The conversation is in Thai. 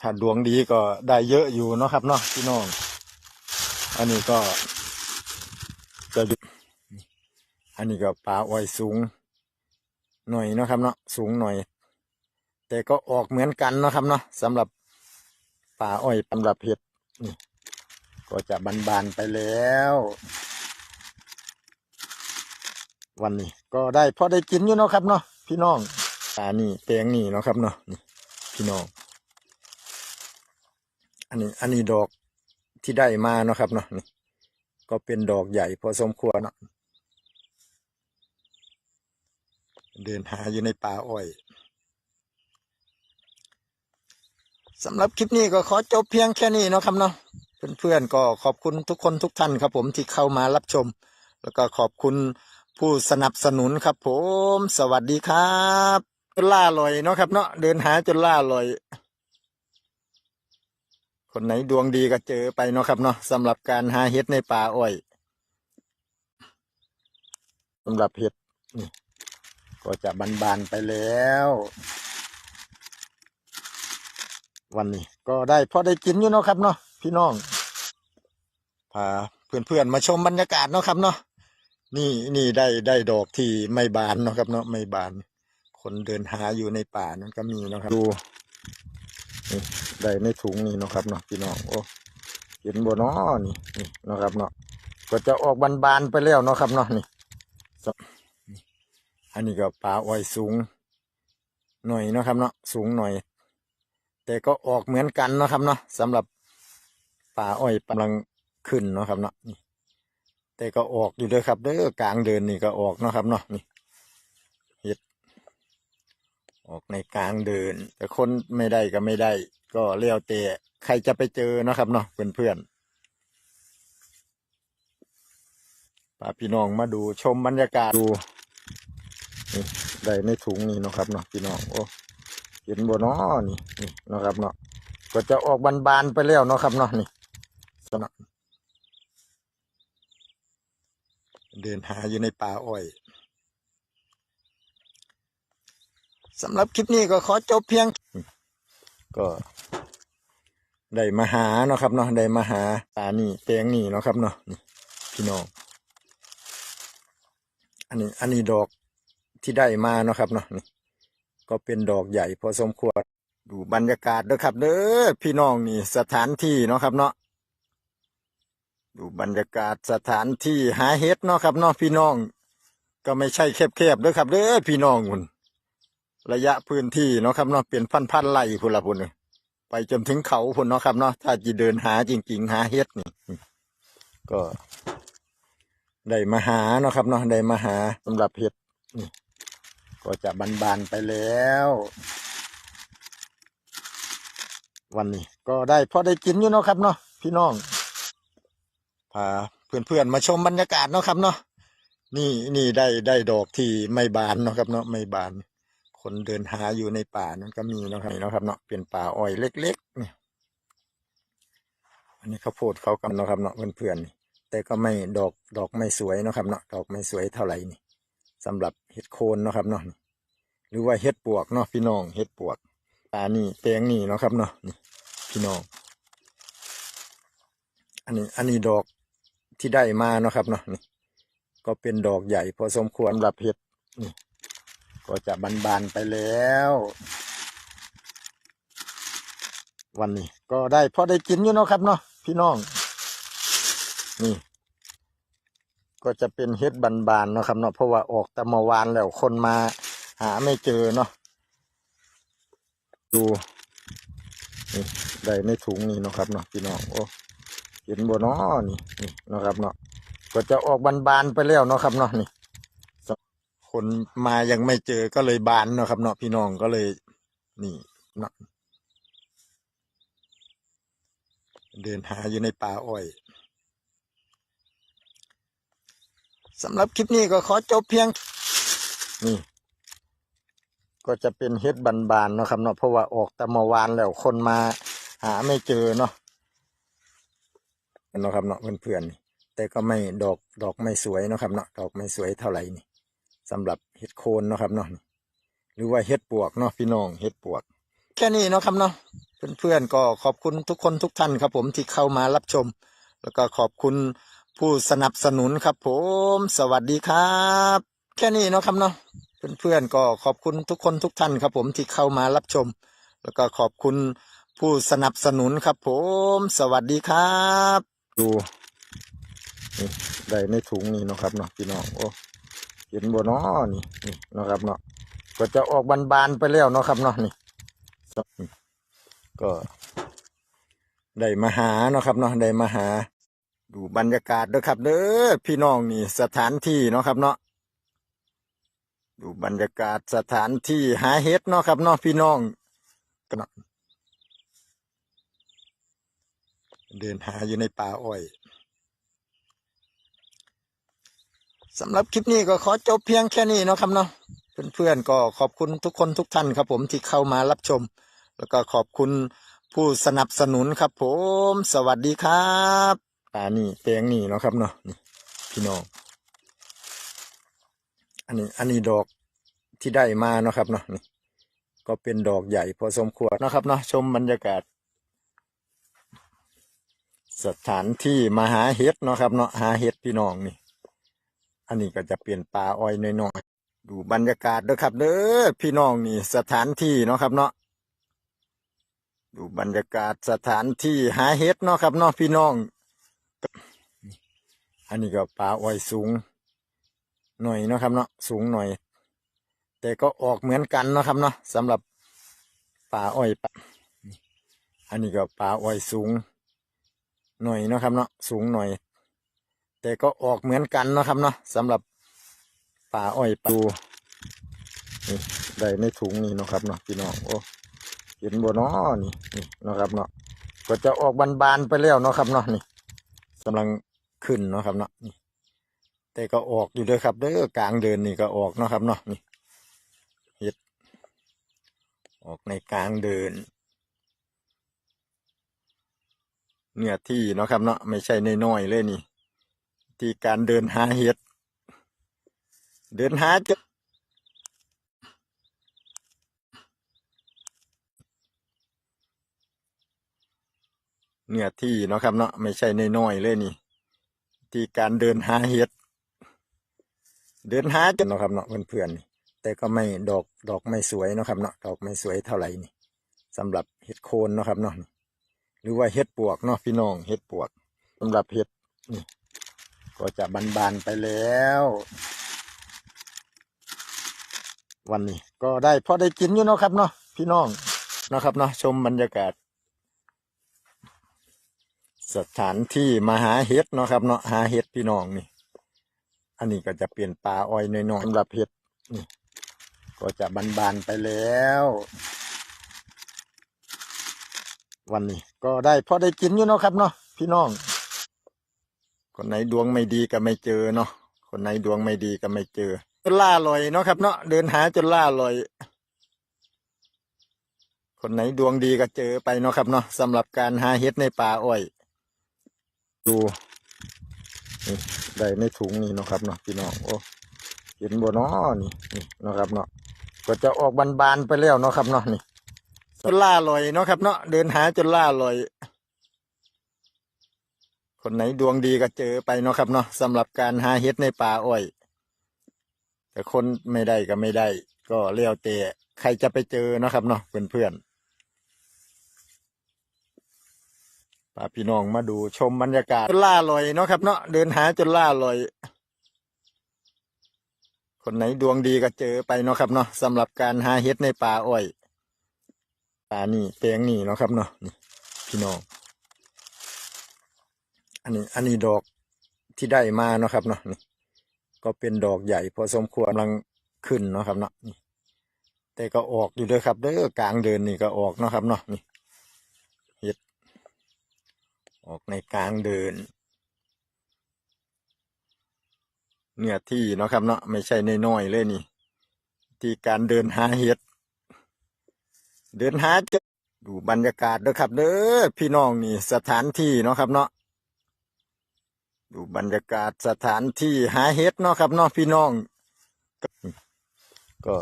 ถ้าดวงดีก็ได้เยอะอยู่เนาะครับเนาะพี่น้อง อันนี้ก็จะอันนี้ก็ปลาอ้อยสูง หน่อยเนาะครับเนาะสูงหน่อย แต่ก็ออกเหมือนกันเนาะครับเนาะสำหรับปลาอ้อยสำหรับเห็ดนี่ก็จะบานๆไปแล้ว วันนี้ ก็ได้พอได้กินอยู่เนาะครับเนาะพี่น้องปลานี่แปลงนี่เนาะครับเนาะนี่พี่น้อง อันนี้ อันนี้ดอกที่ได้มาเนาะครับเนาะนี่ก็เป็นดอกใหญ่พอสมควรเนาะเดินหาอยู่ในป่าอ้อยสำหรับคลิปนี้ก็ขอจบเพียงแค่นี้เนาะครับเนาะเพื่อนๆก็ขอบคุณทุกคนทุกท่านครับผมที่เข้ามารับชม แล้วก็ขอบคุณผู้สนับสนุนครับผม สวัสดีครับ จนล่าลอยเนาะครับเนาะเดินหาจนล่าลอย คนไหนดวงดีก็เจอไปเนาะครับเนาะสำหรับการหาเห็ดในป่าอ้อยสำหรับเห็ดนี่ก็จะบานๆไปแล้ว วันนี้ก็ได้พอได้กินอยู่เนาะครับเนาะพี่น้องพาเพื่อนๆมาชมบรรยากาศเนาะครับเนาะนี่นี่ได้ได้ดอกที่ไม่บานเนาะครับเนาะไม่บาน คนเดินหาอยู่ในป่านั้นก็มีเนาะครับดู นี่ได้ในถุงนี่เนาะครับเนาะพี่น้องโอ้เห็นบ่เนาะนี่นี่เนาะครับเนาะก็จะออกบานๆไปแล้วเนาะครับเนาะนี่อันนี้ก็ปลาอ้อยสูง หน่อยเนาะครับเนาะสูงหน่อย แต่ก็ออกเหมือนกันเนาะครับเนาะสำหรับปลาอ้อยกำลังขึ้นเนาะครับเนาะแต่ก็ออกอยู่เด้อครับเด้อกลางเดินนี่ก็ออกเนาะครับเนาะนี่ ออกในกลางเดิน แต่คนไม่ได้ก็ไม่ได้ ก็เลี้ยวแต่ใครจะไปเจอนะครับเนาะเพื่อนเพื่อนพาพี่น้องมาดูชมบรรยากาศดูนี่ได้ในถุงนี่เนาะครับเนาะพี่น้องโอ้เห็นบ่เนาะนี่นี่เนาะครับเนาะก็จะออกบานๆไปแล้วเนาะครับเนาะนี่สำหรับเดินหาอยู่ในป่าอ้อย สำหรับคลิปนี้ก็ขอจบเพียง ก็ได้มาหาเนาะครับเนาะได้มาหาตานี่แปลงนี่เนาะครับเนาะนี่พี่น้องอันนี้อันนี้ดอกที่ได้มาเนาะครับเนาะนี่ก็เป็นดอกใหญ่พอสมควรดูบรรยากาศเด้อครับ เด้อพี่น้องนี่สถานที่เนาะครับเนาะดูบรรยากาศสถานที่หาเห็ดเนาะครับเนาะพี่น้อง ก็ไม่ใช่แคบๆเด้อครับเด้อพี่น้องคุณ ระยะพื้นที่เนาะครับเนาะเป็นพันๆไร่พุ่นละพุ่นไปจนถึงเขาพุ่นเนาะครับเนาะถ้าจะเดินหาจริง ๆ หาเห็ดนี่ ก็ได้มาหาเนาะครับเนาะได้มาหาสำหรับเห็ดนี่ก็จะบานๆไปแล้ว วันนี้ ก็ได้พอได้กินอยู่เนาะครับเนาะพี่น้องพาเพื่อนๆมาชมบรรยากาศเนาะครับเนาะนี่นี่ได้ได้ดอกที่ไม่บานเนาะครับเนาะไม่บาน คนเดินหาอยู่ในป่านั้นก็มีนะครับนี่เนาะครับเนาะเป็นป่าอ้อยเล็กๆนี่อันนี้ข้าวโพดเขากำเนาะครับเนาะเพื่อนๆแต่ก็ไม่ดอกดอกไม่สวยนะครับเนาะดอกไม่สวยเท่าไหร่นี่สำหรับเห็ดโคนนะครับเนาะหรือว่าเห็ดปวกเนาะพี่น้องเห็ดปวกตานี่แปลงนี่เนาะครับเนาะนี่พี่น้อง อันนี้อันนี้ดอกที่ได้มาเนาะครับเนาะนี่ก็เป็นดอกใหญ่พอสมควรสำหรับเห็ดนี่ ก็จะบานๆไปแล้ว วันนี้ก็ได้พอได้กินอยู่เนาะครับเนาะพี่น้อง นี่ ก็จะเป็นเฮ็ดบานๆเนาะครับเนาะเพราะว่าออกแต่เมื่อวานแล้วคนมาหาไม่เจอเนาะดูนี่ได้ในถุงนี่เนาะครับเนาะพี่น้องโอ้เห็นบ่เนาะนี่นี่เนาะครับเนาะก็จะออกบานๆไปแล้วเนาะครับเนาะนี่ คนมายังไม่เจอก็เลยบานเนาะครับเนาะพี่น้องก็เลยนี่เนาะเดินหาอยู่ในป่าอ้อยสำหรับคลิปนี้ก็ขอจบเพียง นี่ ก็จะเป็นเฮ็ดบานๆเนาะครับเนาะเพราะว่าออกต่เมื่อวานแล้วคนมาหาไม่เจอเนาะเนาะครับเนาะเพื่อนๆแต่ก็ไม่ดอกดอกไม่สวยเนาะครับเนาะดอกไม่สวยเท่าไหร่นี่ สำหรับเฮ็ดโคนเนาะครับเนาะหรือว่าเฮ็ดปวกเนาะพี่น้องเฮ็ดปวก แค่นี้เนาะครับเนาะเพื่อนๆก็ขอบคุณทุกคนทุกท่านครับ ผมที่เข้ามารับชม แล้วก็ขอบคุณผู้สนับสนุนครับ ผมสวัสดีครับ แค่นี้เนาะครับเนาะเพื่อนๆก็ขอบคุณทุกคนทุกท่านครับ ผมที่เข้ามารับชม แล้วก็ขอบคุณผู้สนับสนุนครับผมสวัสดีครับ ดูได้ในถุงนี่เนาะครับเนาะพี่น้องโอ้ ห็นบ่เนาะนี่นี่เนาะครับเนาะก็จะออกบานๆไปแล้วเนาะครับเนาะนี่ก็ได้มาหาเนาะครับเนาะได้มาหา ดูบรรยากาศเด้อครับเด้อพี่น้องนี่สถานที่เนาะครับเนาะดูบรรยากาศสถานที่หาเห็ดเนาะครับเนาะพี่น้องก็เนเดินหาอยู่ในป่าอ้อย สำหรับคลิปนี้ก็ขอจบเพียงแค่นี้เนาะครับเนาะเพื่อนๆก็ขอบคุณทุกคนทุกท่านครับผมที่เข้ามารับชม แล้วก็ขอบคุณผู้สนับสนุนครับผม สวัสดีครับป่านี่แปลงนี่เนาะครับเนาะนี่พี่น้องอันนี้อันนี้ดอกที่ได้มาเนาะครับเนาะนี่ก็เป็นดอกใหญ่พอสมควรนะครับเนาะชมบรรยากาศ สถานที่มาหาเห็ดเนาะครับเนาะหาเห็ดพี่น้องนี่ อันนี้ก็จะเปลี่ยนป่าอ้อยน้อยๆ ดูบรรยากาศเด้อครับ เด้อพี่น้องนี่สถานที่เนาะครับเนาะดูบรรยากาศสถานที่หาเห็ดเนาะครับเนาะพี่น้อง อันนี้ก็ป่าอ้อยสูง หน่อยเนาะครับเนาะสูงหน่อย แต่ก็ออกเหมือนกันเนาะครับเนาะสำหรับป่าอ้อยป่าอันนี้ก็ป่าอ้อยสูง หน่อยเนาะครับเนาะสูงหน่อย แต่ก็ออกเหมือนกันนะครับเนาะสำหรับป่าอ้อยปูนี่ได้ในถุงนี่นะครับเนาะพี่น้องโอ้เห็นบ่เนาะนี่นี่นะครับเนาะก็จะออกบานๆไปแล้วเนาะครับเนาะนี่กำลังขึ้นเนาะครับเนาะนี่ แต่ก็ออกอยู่เด้อครับเด้อกลางเดินนี่ก็ออกเนาะครับเนาะนี่เห็ดออกในกลางเดินเนื้อที่เนาะครับเนาะไม่ใช่น้อยๆเลยนี่ ที่การเดินหาเห็ด เดินหาจะเนื้อที่เนาะครับเนาะไม่ใช่น้อยๆเลยนี่ ที่การเดินหาเห็ด เดินหาจนเนาะครับเนาะเพื่อนๆนี่แต่ก็ไม่ดอกดอกไม่สวยเนาะครับเนาะดอกไม่สวยเท่าไหร่นี่สำหรับเห็ดโคนเนาะครับเนาะหรือว่าเห็ดปวกเนาะพี่น้องเห็ดปวกสำหรับเห็ดนี่ ก็จะบานๆไปแล้ว วันนี้ก็ได้พอได้กินอยู่เนาะครับเนาะพี่น้องเนาะครับเนาะชมบรรยากาศ สถานที่มาหาเห็ดเนาะครับเนาะหาเห็ดพี่น้องนี่ อันนี้ก็จะเปลี่ยนป่าอ้อยน้อยๆสำหรับเห็ดนี่ก็จะบานๆไปแล้ว วันนี้ก็ได้พอได้กินอยู่เนาะครับเนาะพี่น้อง คนไหนดวงไม่ดีก็ไม่เจอเนาะคนไหนดวงไม่ดีก็ไม่เจอ จนล่าลอยเนาะครับเนาะเดินหาจนล่าลอย คนไหนดวงดีก็เจอไปเนาะครับเนาะสำหรับการหาเห็ดในป่าอ้อย ดูได้ในถุงนี่เนาะครับเนาะพี่น้องโอ้เห็นบ่เนาะนี่นี่เนาะครับเนาะก็จะออกบานๆไปแล้วเนาะครับเนาะนี่จนล่าลอยเนาะครับเนาะเดินหาจนล่าลอย คนไหนดวงดีก็เจอไปเนาะครับเนาะสำหรับการหาเห็ดในป่าอ้อย แต่คนไม่ได้ก็ไม่ได้ ก็เลี้ยวแต่ใครจะไปเจอเนาะครับเนาะเพื่อนๆพาพี่น้องมาดูชมบรรยากาศจนล่าลอยเนาะครับเนาะเดินหาจนล่าลอย คนไหนดวงดีก็เจอไปเนาะครับเนาะสำหรับการหาเห็ดในป่าอ้อยป่านี่แปลงนี่เนาะครับเนาะพี่น้อง อันนี้อันนี้ดอกที่ได้มาเนาะครับเนาะนี่ก็เป็นดอกใหญ่พอสมควรกำลังขึ้นเนาะครับเนาะนี่แต่ก็ออกอยู่เด้อครับเด้อกลางเดินนี่ก็ออกเนาะครับเนาะนี่เห็ดออกในกลางเดินเนื้อที่เนาะครับเนาะไม่ใช่น้อยๆเลยนี่ ที่การเดินหาเห็ด เดินหาจะดูบรรยากาศเด้อครับเด้อพี่น้องนี่สถานที่เนาะครับเนาะ ดูบรรยากาศสถานที่หาเห็ดเนาะครับเนาะพี่น้อง ก็